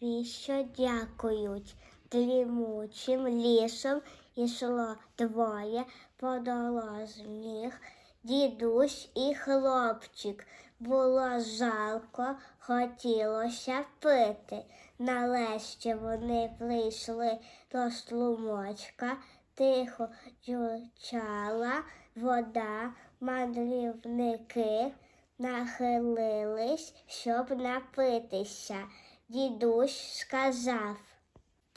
навіщо дякують? Дрімучим лісом ішло двоє подорожніх, дідусь і хлопчик. Було жалко, хотілося пити. Нарешті вони прийшли до струмочка, тихо джурчала вода, мандрівники нахилились, щоб напитися. Дідусь сказав.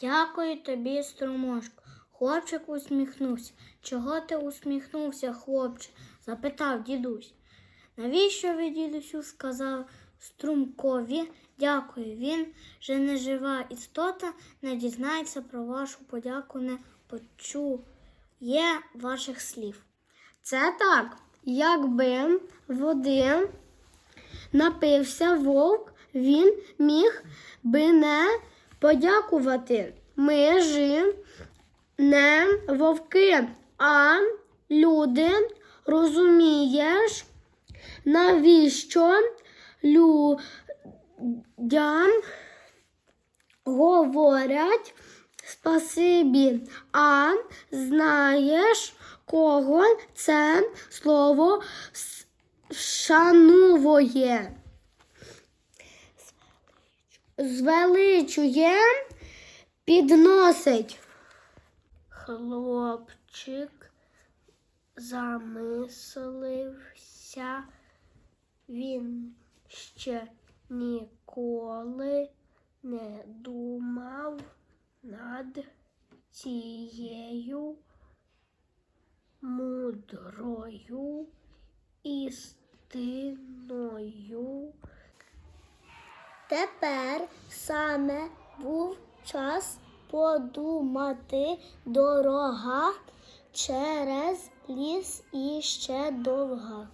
Дякую тобі, струмочку. Хлопчик усміхнувся. Чого ти усміхнувся, хлопче? запитав дідусь. Навіщо ви, дідусю, сказав струмкові? Дякую. Він же не жива істота, не дізнається про вашу подяку, не почує ваших слів. Це так, якби води напився вовк, він міг би не подякувати. Ми ж не вовки, а люди. Розумієш, навіщо людям говорять спасибі, а знаєш, кого це слово вшановує? Звеличує, підносить. Хлопчик замислився, він ще ніколи не думав над цією мудрою істиною. Тепер саме був час подумати дорога через ліс і ще довга.